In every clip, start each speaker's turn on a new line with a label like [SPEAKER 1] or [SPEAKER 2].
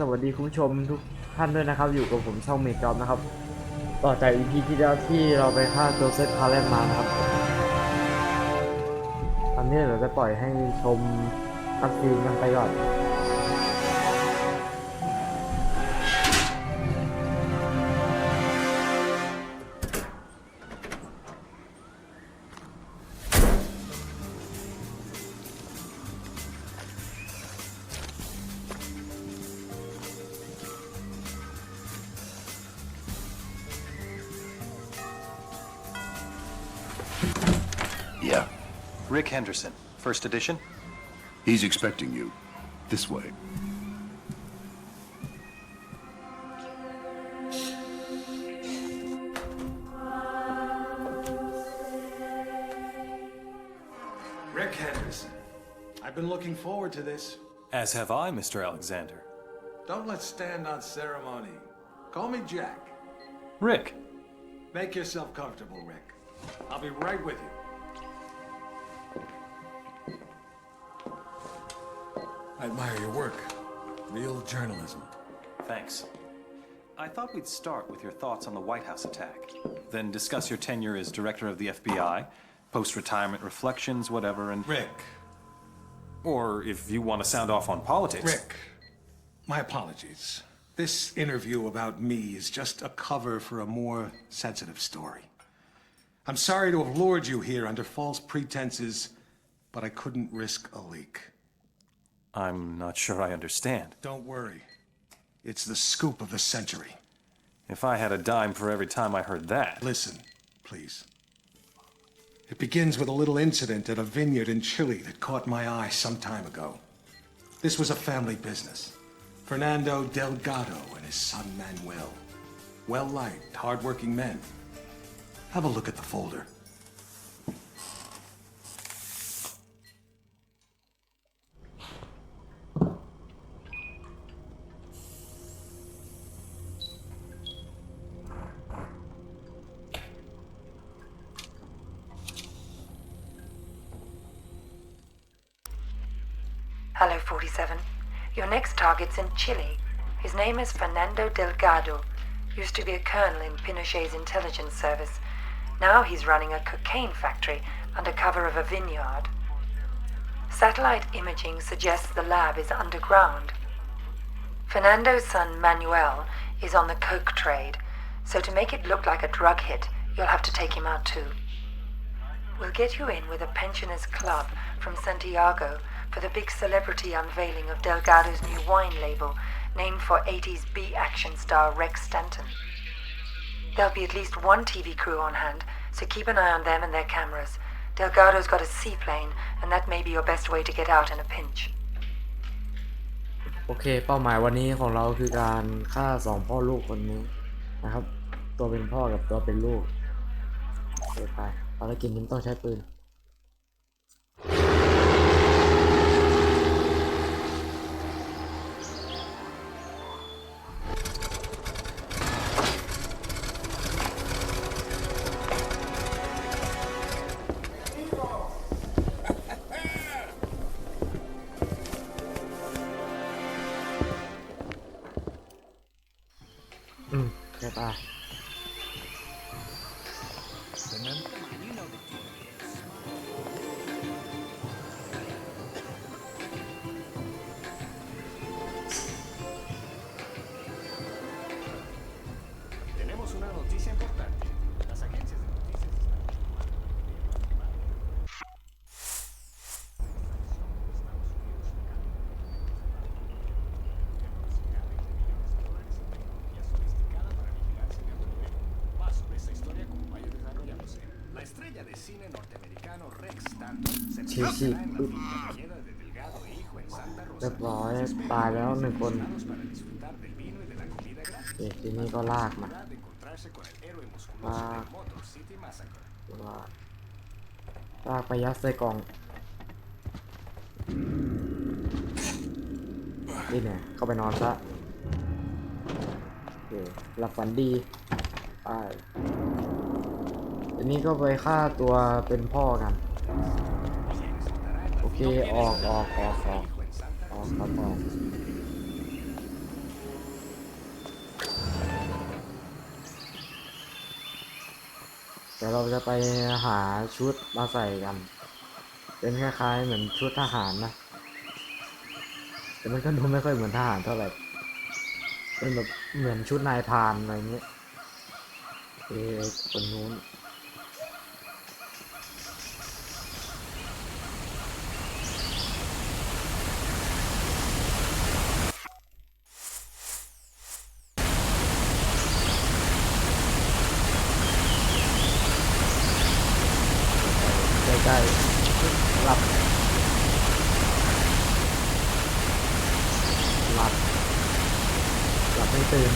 [SPEAKER 1] สวัสดีคุณผู้ชมทุกท่านด้วยนะครับ อยู่กับผมช่องเมจอมนะครับ ต่อจาก EP ที่แล้วที่เราไปฆ่าโจเซฟคาร์เลนมานะครับ ตอนนี้เราจะปล่อยให้ชมอัพซีนกันไปก่อน
[SPEAKER 2] Yeah,
[SPEAKER 3] Rick Henderson, first edition.
[SPEAKER 2] he's expecting you. This way.
[SPEAKER 4] Rick Henderson. I've been looking forward to this.
[SPEAKER 3] As have I, Mr. Alexander.
[SPEAKER 4] Don't let's stand on ceremony. Call me Jack.
[SPEAKER 3] Rick,
[SPEAKER 4] Make yourself comfortable, Rick. I'll be right with you. I admire your work. Real journalism.
[SPEAKER 3] thanks. I thought we'd start with your thoughts on the White House attack, then discuss your tenure as director of the FBI, post retirement reflections, whatever, and.
[SPEAKER 4] Rick.
[SPEAKER 3] Or if you want to sound off on politics.
[SPEAKER 4] Rick. My apologies. This interview about me is just a cover for a more sensitive story. I'm sorry to have lured you here under false pretenses, but I couldn't risk a leak.
[SPEAKER 3] I'm not sure I understand.
[SPEAKER 4] Don't worry. It's the scoop of the century.
[SPEAKER 3] If I had a dime for every time I heard that.
[SPEAKER 4] Listen, please. It begins with a little incident at a vineyard in Chile that caught my eye some time ago. This was a family business. Fernando Delgado and his son Manuel. Well liked, hardworking men. Have a look at the folder.
[SPEAKER 5] Hello, 47. Your next target's in Chile. His name is Fernando Delgado. Used to be a colonel in Pinochet's intelligence service. Now he's running a cocaine factory under cover of a vineyard. Satellite imaging suggests the lab is underground. Fernando's son Manuel is on the coke trade, so to make it look like a drug hit, you'll have to take him out too. We'll get you in with a pensioners club from Santiago for the big celebrity unveiling of Delgado's new wine label, named for 80s B action star Rex Stanton. There'll be at least one TV crew on hand, so keep an eye on them and their cameras. Delgado's got a seaplane, and that may be your best way to get out in a pinch.
[SPEAKER 1] โอเค เป้าหมายวันนี้ของเราคือการฆ่าสองพ่อลูกคนนี้นะครับ ตัวเป็นพ่อกับตัวเป็นลูกโอเคไปภารกิจนี้ต้องใช้ปืน ีชีบเรียบร้อยตายแล้วหนึ่งคนเด็กทีนี้ก็ลากมา
[SPEAKER 6] ลาก
[SPEAKER 1] ลากลากไปยัดใส่กล่องนี่เนี่ยเข้าไปนอนซะโอเคหลับฝันดีไปอันนี้ก็ไปฆ่าตัวเป็นพ่อกัน คออกออกออกออกออกครับออกเดี๋ยวเราจะไปหาชุดมาใส่กัน เป็นคล้ายๆเหมือนชุดทหารนะ แต่มันก็ดูไม่ค่อยเหมือนทหารเท่าไหร่ เป็นแบบเหมือนชุดนายพานอะไรเงี้ย เออคนนู้น ใกล้ๆหลับหลับหลับไม่ตื่น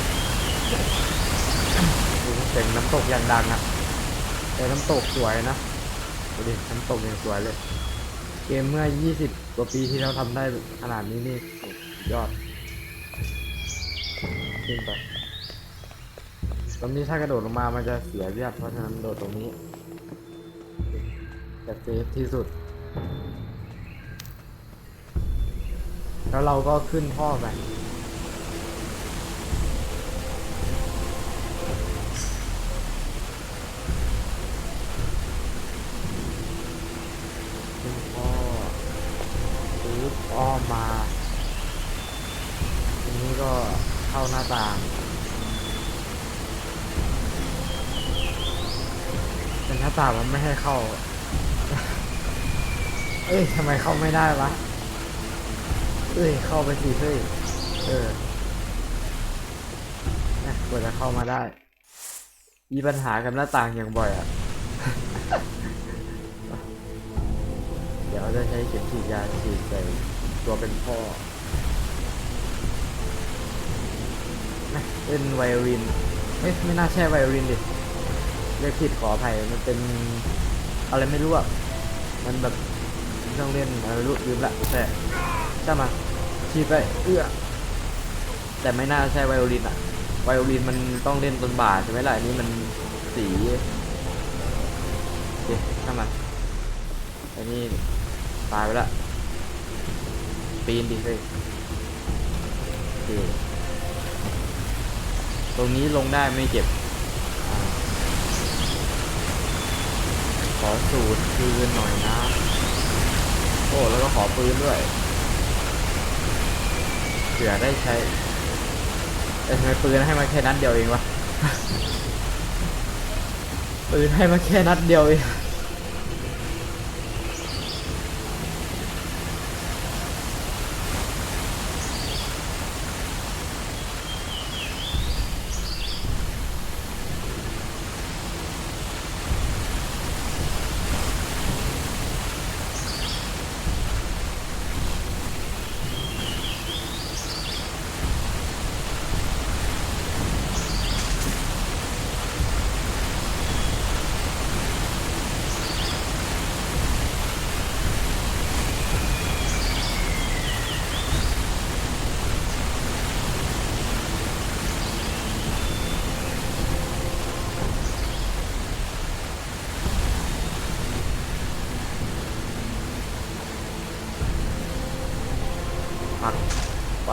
[SPEAKER 1] ดูเสียงน้ำตกอย่างดังอะแต่น้ำตกสวยนะดูดิน้ำตกยังสวยเลย เกมเมื่อ 20 กว่าปีที่เราทำได้ขนาดนี้นี่ยอดขึ้นไปตรงนี้ถ้ากระโดดลงมามันจะเสียเลือดเพราะฉะนั้นโดดตรงนี้ จะเซฟที่สุด แล้วเราก็ขึ้นท่อไปขึ้นท่อปึ๊บอ้อมมาทีนี้ก็เข้าหน้าต่างเป็นหน้าต่างมันไม่ให้เข้า เอ้ยทำไมเข้าไม่ได้วะ เอ้ยเข้าไปสิเฮ้ย เออนะกว่าจะเข้ามาได้ มีปัญหากับหน้าต่างอย่างบ่อยอะ เดี๋ยวจะใช้เข็มฉีดยาฉีดใส่ตัวเป็นพ่อนะเป็นไวโอลินเอ้ยไม่น่าใช่ไวโอลินดิเรียกผิดขออภัยมันเป็นอะไรไม่รู้อะ มันแบบ ต้องเล่นอะไรรู้ลืมละแต่จ้ามาฉีไปเอื้อแต่ไม่น่าใช่ไวโอลินอะไวโอลินมันต้องเล่นต้นบ่าใช่ไหมล่ะอันนี้มันสีโอเคช่ามันอันนี้ตายไปละปีนดิเฮ้ยโอเคตรงนี้ลงได้ไม่เจ็บ ขอสูตรคืนหน่อยนะ อ้แล้วก็ขอปืนด้วยเผื่อได้ใช้แต่ทำไมปืนให้มาแค่นัดเดียวเองวะปืนให้มาแค่นัดเดียวเอง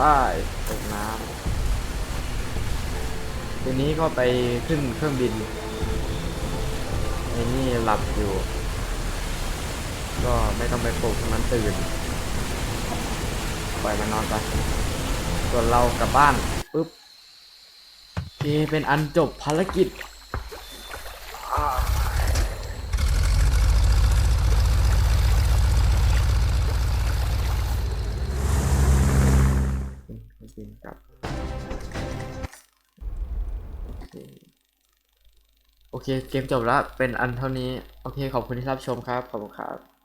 [SPEAKER 1] ป้ายตกน้ำทีนี้ก็ไปขึ้นเครื่องบินไอ้นี่หลับอยู่ ก็ไม่ต้องไปปลุกมันตื่น ปล่อยมันนอนไป ส่วนเรากลับบ้านปุ๊บเคเป็นอันจบภารกิจ โอเค เกมจบแล้ว เป็นอันเท่านี้ โอเค ขอบคุณที่รับชมครับ ขอบคุณครับ